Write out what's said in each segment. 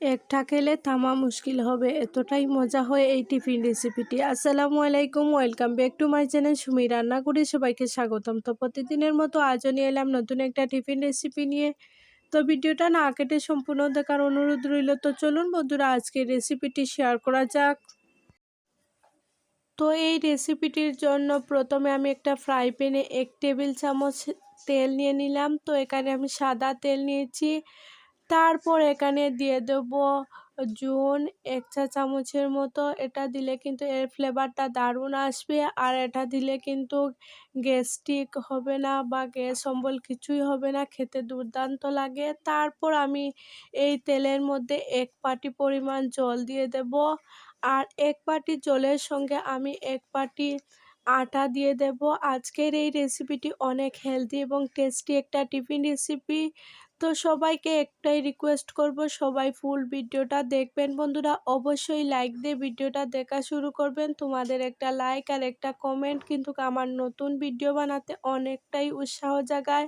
একটা খেলে থামা মুশকিল হবে। এতটাই মজা হয় এই টিফিন রেসিপিটি আসসালামু আলাইকুম welcome back to my channel Sumi রান্না করে সবাইকে স্বাগতম। তো প্রতিদিনের মতো আজও নিয়ে এলাম নতুন একটা টিফিন রেসিপি নিয়ে। তো ভিডিওটা না কেটে সম্পূর্ণ দেখার অনুরোধ রইল। তো চলুন বন্ধুরা আজকে রেসিপিটি শেয়ার করা যাক। তো এই রেসিপিটির জন্য প্রথমে আমি একটা ফ্রাই প্যানে এক টেবিল চামচ তেল নিয়ে নিলাম। তো এখানে আমি সাদা তেল নিয়েছি। তারপর এখানে দিয়ে দেব জুন, এক চা চামচের মতো। এটা দিলে কিন্তু এর ফ্লেভারটা দারুণ আসবে। আর এটা দিলে কিন্তু গ্যাস্ট্রিক হবে না বা গ্যাস অম্বল কিছুই হবে না, খেতে দুর্দান্ত লাগে। তারপর আমি এই তেলের মধ্যে এক পাটি পরিমাণ জল দিয়ে দেব। আর এক পাটি জলের সঙ্গে আমি এক পাটি আটা দিয়ে দেব। আজকের এই রেসিপিটি অনেক হেলদি এবং টেস্টি একটা টিফিন রেসিপি তো সবাইকে একটাই রিকোয়েস্ট করব, সবাই ফুল ভিডিওটা দেখবেন। বন্ধুরা, অবশ্যই লাইক দিয়ে ভিডিওটা দেখা শুরু করবেন। তোমাদের একটা লাইক আর একটা কমেন্ট কিন্তু আমার নতুন ভিডিও বানাতে অনেকটাই উৎসাহ জাগায়।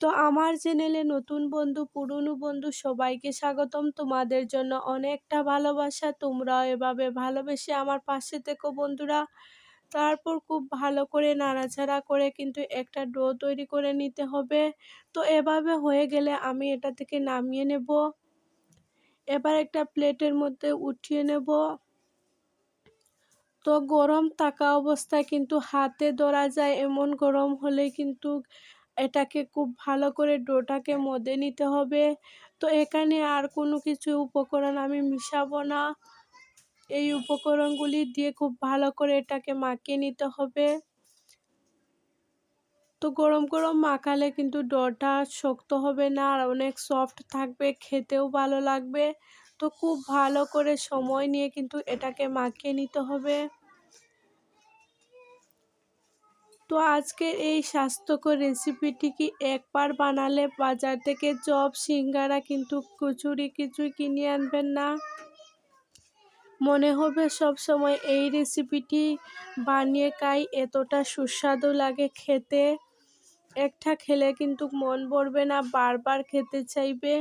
তো আমার চ্যানেলে নতুন বন্ধু, পুরনো বন্ধু সবাইকে স্বাগতম। তোমাদের জন্য অনেকটা ভালোবাসা। তোমরাও এভাবে ভালোবেসে আমার পাশে থেকো বন্ধুরা। তারপর খুব ভালো করে নাড়াচাড়া করে কিন্তু একটা ডো তৈরি করে নিতে হবে। তো এভাবে হয়ে গেলে আমি এটা থেকে নামিয়ে নেব। এবার একটা প্লেটের মধ্যে উঠিয়ে নেব। তো গরম থাকা অবস্থায় কিন্তু হাতে ধরা যায়, এমন গরম হলে কিন্তু এটাকে খুব ভালো করে ডোটাকে মদে নিতে হবে। তো এখানে আর কোনো কিছু উপকরণ আমি মিশাবো না। এই উপকরণগুলি দিয়ে খুব ভালো করে এটাকে মাখিয়ে নিতে হবে। তো গরম গরম মাখালে কিন্তু ডটা শক্ত হবে না, আর অনেক সফট থাকবে, খেতেও ভালো লাগবে। তো খুব ভালো করে সময় নিয়ে কিন্তু এটাকে মাখিয়ে নিতে হবে। তো আজকের এই স্বাস্থ্যকর রেসিপিটি কি একবার বানালে বাজার থেকে চপ সিঙ্গারা, কিন্তু কচুরি কিছুই কিনে আনবেন না? মনে হবে সব সময় এই রেসিপিটি বানিয়ে খাই, এতটা সুস্বাদু লাগে খেতে। একটা খেলে কিন্তু মন ভরবে না, বারবার খেতে চাইবে।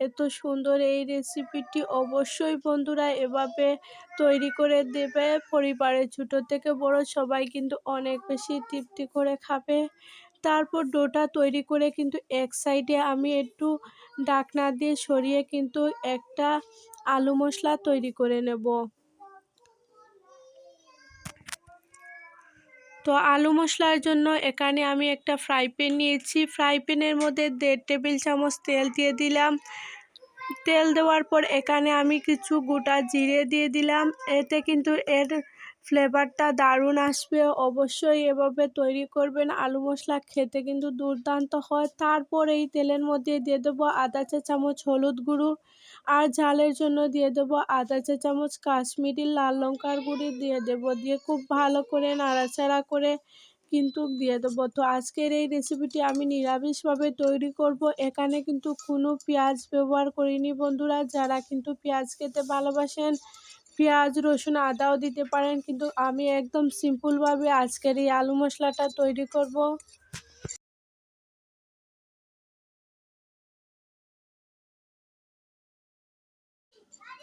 এত সুন্দর এই রেসিপিটি অবশ্যই বন্ধুরা এভাবে তৈরি করে দেবে। পরিবারের ছোটো থেকে বড় সবাই কিন্তু অনেক বেশি তৃপ্তি করে খাবে। তারপর ডোটা তৈরি করে কিন্তু এক সাইডে আমি একটু ডাকনা দিয়ে সরিয়ে কিন্তু একটা আলু মশলা তৈরি করে নেব। তো আলু মশলার জন্য এখানে আমি একটা ফ্রাই প্যান নিয়েছি। ফ্রাই প্যানের মধ্যে দেড় টেবিল চামচ তেল দিয়ে দিলাম। তেল দেওয়ার পর এখানে আমি কিছু গোটা জিরে দিয়ে দিলাম। এতে কিন্তু এর ফ্লেভারটা দারুণ আসবে। অবশ্যই এভাবে তৈরি করবেন আলু মশলা খেতে কিন্তু দুর্দান্ত হয়। তারপর এই তেলের মধ্যে দিয়ে দেবো আধা চা চামচ, হলুদ গুঁড়ো আর ঝালের জন্য দিয়ে দেবো আধা চা চামচ, কাশ্মীরি লাল লঙ্কার গুঁড়ি দিয়ে দেবো। দিয়ে খুব ভালো করে নাড়াচাড়া করে কিন্তু দিয়ে দেবো। তো আজকের এই রেসিপিটি আমি নিরামিষভাবে তৈরি করব। এখানে কিন্তু কোনো পেঁয়াজ ব্যবহার করিনি বন্ধুরা। যারা কিন্তু পেঁয়াজ খেতে ভালোবাসেন পেঁয়াজ, রসুন আদাও দিতে পারেন, কিন্তু আমি একদম সিম্পলভাবে আজকের এই আলু মশলাটা তৈরি করব।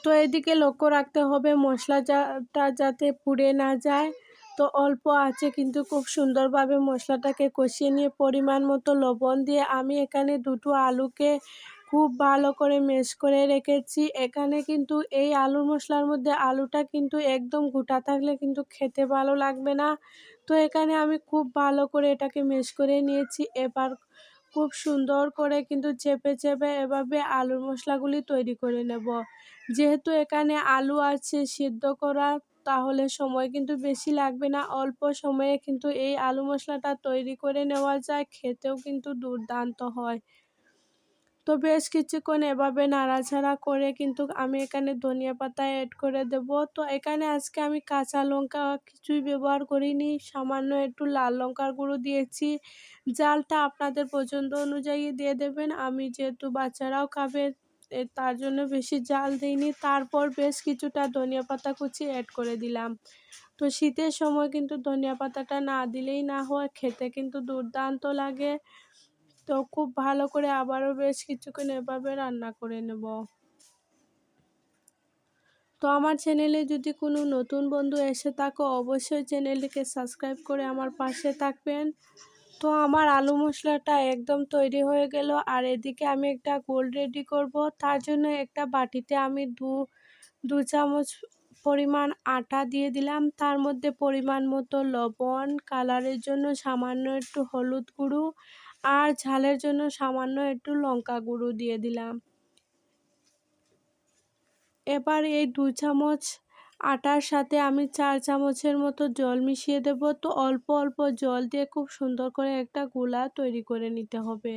তো এদিকে লক্ষ্য রাখতে হবে মশলাটা যাতে পুড়ে না যায়। তো অল্প আছে, কিন্তু খুব সুন্দরভাবে মশলাটাকে কষিয়ে নিয়ে পরিমাণ মতো লবণ দিয়ে আমি এখানে দুটো আলুকে খুব ভালো করে মেশ করে রেখেছি। এখানে কিন্তু এই আলুর মশলার মধ্যে আলুটা কিন্তু একদম গোটা থাকলে কিন্তু খেতে ভালো লাগবে না। তো এখানে আমি খুব ভালো করে এটাকে মেশ করে নিয়েছি। এবার খুব সুন্দর করে কিন্তু চেপে চেপে এভাবে আলুর মশলাগুলি তৈরি করে নেব। যেহেতু এখানে আলু আছে সিদ্ধ করা, তাহলে সময় কিন্তু বেশি লাগবে না। অল্প সময়ে কিন্তু এই আলু মশলাটা তৈরি করে নেওয়া যায়। খেতেও কিন্তু দুর্দান্ত হয়। তো বেশ কিছুক্ষণ এভাবে নাড়াচাড়া করে কিন্তু আমি এখানে ধনিয়া পাতা অ্যাড করে দেব। তো এখানে আজকে আমি কাঁচা লঙ্কা কিছুই ব্যবহার করিনি, সামান্য একটু লাল লঙ্কার গুঁড়ো দিয়েছি। জালটা আপনাদের পছন্দ অনুযায়ী দিয়ে দেবেন। আমি যেহেতু বাচ্চারাও খাবে তার জন্য বেশি জাল দিইনি। তারপর বেশ কিছুটা ধনিয়া পাতা কুচি অ্যাড করে দিলাম। তো শীতের সময় কিন্তু ধনিয়া পাতাটা না দিলেই না হয়, খেতে কিন্তু দুর্দান্ত লাগে। তো খুব ভালো করে আবারও বেশ কিছুক্ষণ এভাবে রান্না করে নেব। তো আমার চ্যানেলে যদি কোনো নতুন বন্ধু এসে থাকো, অবশ্যই চ্যানেলটিকে সাবস্ক্রাইব করে আমার পাশে থাকবেন। তো আমার আলু মশলাটা একদম তৈরি হয়ে গেল, আর এদিকে আমি একটা গোল রেডি করব। তার জন্য একটা বাটিতে আমি দু দু চামচ পরিমাণ আটা দিয়ে দিলাম। তার মধ্যে পরিমাণ মতো লবণ, কালারের জন্য সামান্য একটু হলুদ গুঁড়ো আর ঝালের জন্য সামান্য একটু লঙ্কা গুঁড়ো দিয়ে দিলাম। এবার এই দু চামচ আটার সাথে আমি চার চামচের মতো জল মিশিয়ে দেব। তো অল্প অল্প জল দিয়ে খুব সুন্দর করে একটা গোলা তৈরি করে নিতে হবে।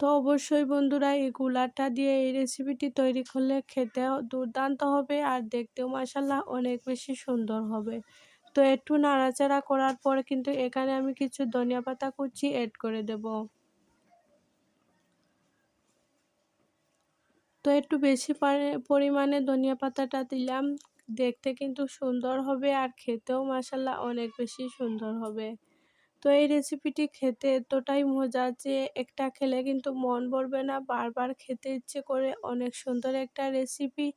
তো অবশ্যই বন্ধুরা, এই গোলাটা দিয়ে এই রেসিপিটি তৈরি করলে খেতেও দুর্দান্ত হবে আর দেখতেও মাসাল্লাহ অনেক বেশি সুন্দর হবে। তো একটু নাড়াচাড়া করার পর কিন্তু এখানে আমি কিছু ধনিয়া পাতা কুচি অ্যাড করে দেব। তো একটু বেশি পরিমাণে ধনিয়া পাতাটা দিলাম। দেখতে কিন্তু সুন্দর হবে আর খেতেও মাসাল্লাহ অনেক বেশি সুন্দর হবে। তো এই রেসিপিটি খেতে এতটাই মজা যে একটা খেলে কিন্তু মন ভরবে না। বারবার খেতে ইচ্ছে করে অনেক সুন্দর একটা রেসিপি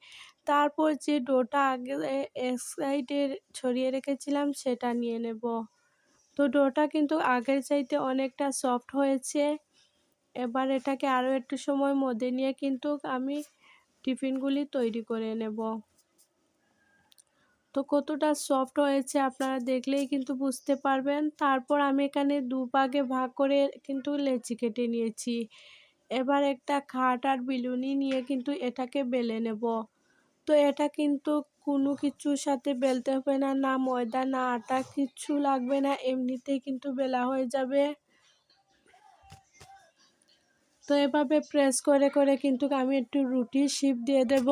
তারপর যে ডোটা আগে এক সাইডে ছড়িয়ে রেখেছিলাম, সেটা নিয়ে নেব। তো ডোটা কিন্তু আগের চাইতে অনেকটা সফট হয়েছে। এবার এটাকে আরও একটু সময় মধ্যে নিয়ে কিন্তু আমি টিফিনগুলি তৈরি করে নেব। তো কতটা সফট হয়েছে আপনারা দেখলেই কিন্তু বুঝতে পারবেন। তারপর আমি এখানে দু ভাগে ভাগ করে কিন্তু লেচি কেটে নিয়েছি। এবার একটা খাট আর বিলুনি নিয়ে কিন্তু এটাকে বেলে নেব। তো এটা কিন্তু কোনো কিছুর সাথে বেলতে হবে না না ময়দা, না আটা কিচ্ছু লাগবে না, এমনিতেই কিন্তু বেলা হয়ে যাবে। তো এভাবে প্রেস করে করে কিন্তু আমি একটু রুটি শিপ দিয়ে দেব।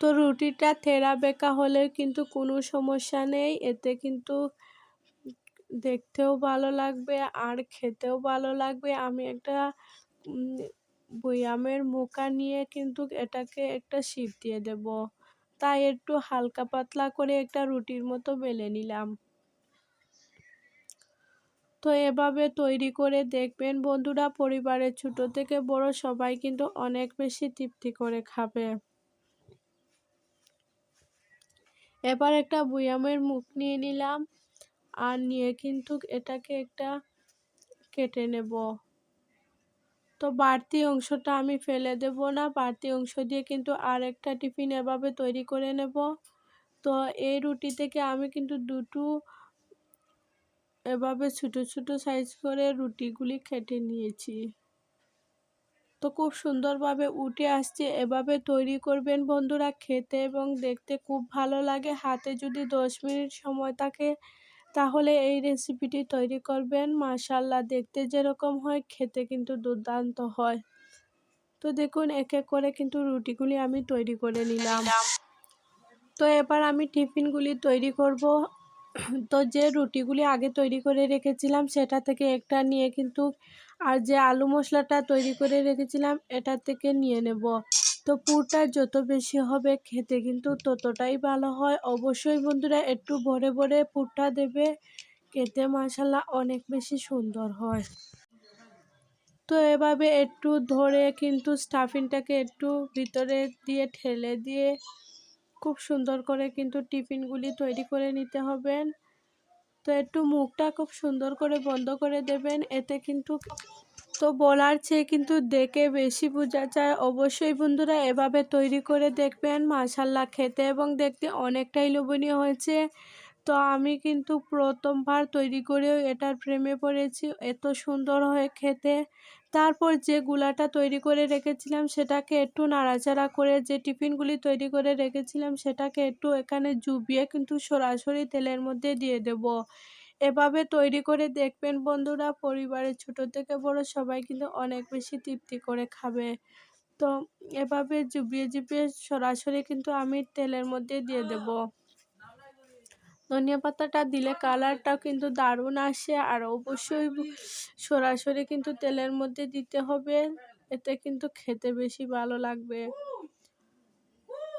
তো রুটিটা থেরা বেঁকা হলে কিন্তু কোনো সমস্যা নেই, এতে কিন্তু দেখতেও ভালো লাগবে আর খেতেও ভালো লাগবে। আমি একটা বয়ামের মুখা নিয়ে কিন্তু এটাকে একটা শিপ দিয়ে দেব। তাই একটু হালকা পাতলা করে একটা রুটির মতো বেলে নিলাম। তো এভাবে তৈরি করে দেখবেন বন্ধুরা, পরিবারের ছোট থেকে বড় সবাই কিন্তু অনেক বেশি তৃপ্তি করে খাবে। এবার একটা বুয়ামের মুখ নিয়ে নিলাম আর নিয়ে কিন্তু এটাকে একটা কেটে নেব। তো বাড়তি অংশটা আমি ফেলে দেব না। বাড়তি অংশ দিয়ে কিন্তু আর একটা টিফিন এভাবে তৈরি করে নেব। তো এই রুটি থেকে আমি কিন্তু দুটো এভাবে ছোটো ছোটো সাইজ করে রুটিগুলি কেটে নিয়েছি। তো খুব সুন্দরভাবে উঠে আসছে, এভাবে তৈরি করবেন বন্ধুরা। খেতে এবং দেখতে খুব ভালো লাগে। হাতে যদি দশ মিনিট সময় থাকে তাহলে এই রেসিপিটি তৈরি করবেন। মাশাল্লাহ দেখতে যেরকম হয়, খেতে কিন্তু দুর্দান্ত হয়। তো দেখুন এক এক করে কিন্তু রুটিগুলি আমি তৈরি করে নিলাম। তো এবার আমি টিফিনগুলি তৈরি করব। তো যে রুটিগুলি আগে তৈরি করে রেখেছিলাম, সেটা থেকে একটা নিয়ে কিন্তু, আর যে আলু মশলাটা তৈরি করে রেখেছিলাম, এটা থেকে নিয়ে নেব। তো পুরটা যত বেশি হবে খেতে কিন্তু ততটাই ভালো হয়। অবশ্যই বন্ধুরা একটু ভরে ভরে পুরটা দেবে, খেতে মশালা অনেক বেশি সুন্দর হয়। তো এভাবে একটু ধরে কিন্তু স্টাফিংটাকে একটু ভিতরে দিয়ে ঠেলে দিয়ে খুব সুন্দর করে কিন্তু টিফিনগুলি তৈরি করে নিতে হবেন তো একটু মুখটা খুব সুন্দর করে বন্ধ করে দেবেন, এতে কিন্তু তো বলার চেয়ে কিন্তু দেখে বেশি বোঝা যায়। অবশ্যই বন্ধুরা এভাবে তৈরি করে দেখবেন মাশাল্লাহ খেতে এবং দেখতে অনেকটাই লোভনীয় হয়েছে। তো আমি কিন্তু প্রথমবার তৈরি করেও এটার প্রেমে পড়েছি, এত সুন্দর হয়ে খেতে। তারপর যে গুলাটা তৈরি করে রেখেছিলাম সেটাকে একটু নাড়াচাড়া করে যে টিফিনগুলি তৈরি করে রেখেছিলাম সেটাকে একটু এখানে জুবিয়ে কিন্তু সরাসরি তেলের মধ্যে দিয়ে দেব। এভাবে তৈরি করে দেখবেন বন্ধুরা, পরিবারের ছোট থেকে বড় সবাই কিন্তু অনেক বেশি তৃপ্তি করে খাবে। তো এভাবে জুবিয়ে জুবিয়ে সরাসরি কিন্তু আমি তেলের মধ্যে দিয়ে দেব। ধনিয়া পাতাটা দিলে কালারটাও কিন্তু দারুণ আসে আর অবশ্যই সরাসরি কিন্তু তেলের মধ্যে দিতে হবে, এতে কিন্তু খেতে বেশি ভালো লাগবে।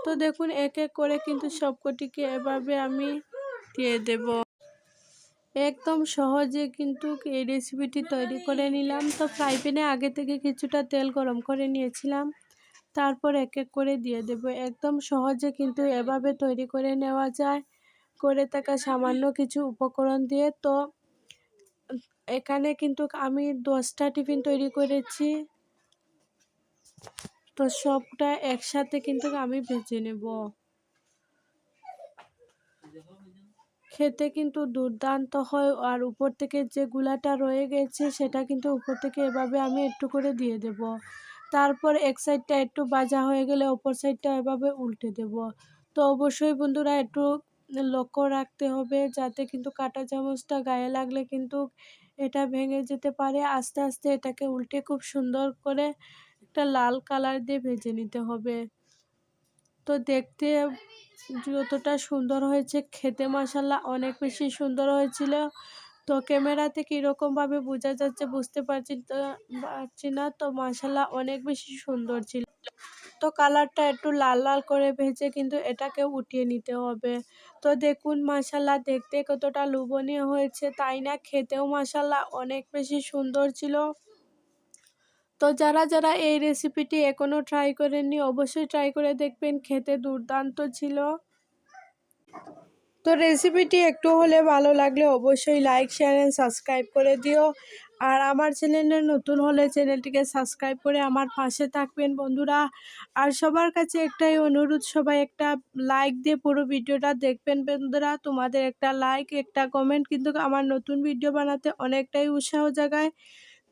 তো দেখুন, এক এক করে কিন্তু সবকটিকে এভাবে আমি দিয়ে দেব। একদম সহজে কিন্তু এই রেসিপিটি তৈরি করে নিলাম। তো ফ্রাই প্যানে আগে থেকে কিছুটা তেল গরম করে নিয়েছিলাম। তারপর এক এক করে দিয়ে দেব। একদম সহজে কিন্তু এভাবে তৈরি করে নেওয়া যায়। করে থাকা সামান্য কিছু উপকরণ দিয়ে। তো এখানে কিন্তু আমি দশটা টিফিন তৈরি করেছি। তো সবটা একসাথে কিন্তু আমি ভেজে নেব। খেতে কিন্তু দুর্দান্ত হয়। আর উপর থেকে যে গুলাটা রয়ে গেছে, সেটা কিন্তু উপর থেকে এভাবে আমি একটু করে দিয়ে দেব। তারপর এক সাইডটা একটু বাজা হয়ে গেলে অপর সাইডটা এভাবে উল্টে দেব। তো অবশ্যই বন্ধুরা একটু লক্ষ্য রাখতে হবে যাতে কিন্তু কাটা চামচটা গায়ে লাগলে কিন্তু এটা ভেঙে যেতে পারে। আস্তে আস্তে এটাকে উল্টে খুব সুন্দর করে একটা লাল কালার দিয়ে ভেজে নিতে হবে। তো দেখতে যতটা সুন্দর হয়েছে, খেতে মশালা অনেক বেশি সুন্দর হয়েছিল। তো ক্যামেরাতে কীরকমভাবে বোঝা যাচ্ছে বুঝতে পারছি তো পারছি না। তো মশালা অনেক বেশি সুন্দর ছিল। তো কালারটা একটু লাল লাল করে ভেজে কিন্তু এটাকে উঠিয়ে নিতে হবে। তো দেখুন মশালা দেখতে কতটা লোভনীয় হয়েছে, তাই না? খেতেও মশালা অনেক বেশি সুন্দর ছিল। তো যারা যারা এই রেসিপিটি এখনও ট্রাই করেননি, অবশ্যই ট্রাই করে দেখবেন, খেতে দুর্দান্ত ছিল। তো রেসিপিটি একটু হলে ভালো লাগলে অবশ্যই লাইক শেয়ার অ্যান্ড সাবস্ক্রাইব করে দিও। আর আমার চ্যানেলে নতুন হলে চ্যানেলটিকে সাবস্ক্রাইব করে আমার পাশে থাকবেন বন্ধুরা। আর সবার কাছে একটাই অনুরোধ, সবাই একটা লাইক দিয়ে পুরো ভিডিওটা দেখবেন বন্ধুরা। তোমাদের একটা লাইক একটা কমেন্ট কিন্তু আমার নতুন ভিডিও বানাতে অনেকটাই উৎসাহ জাগায়।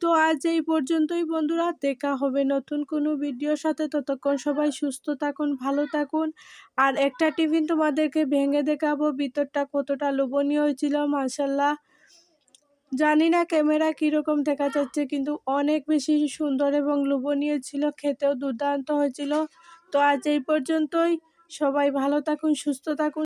তো আজ এই পর্যন্তই বন্ধুরা, দেখা হবে নতুন কোনো ভিডিওর সাথে। ততক্ষণ সবাই সুস্থ থাকুন, ভালো থাকুন। আর একটা টিফিন তোমাদেরকে ভেঙে দেখাবো, ভিতরটা কতটা লোভনীয় হয়েছিল মাসাল্লাহ জানি না ক্যামেরা কীরকম দেখা যাচ্ছে, কিন্তু অনেক বেশি সুন্দর এবং লোভনীয় ছিল, খেতেও দুর্দান্ত হয়েছিল। তো আজ এই পর্যন্তই। সবাই ভালো থাকুন, সুস্থ থাকুন।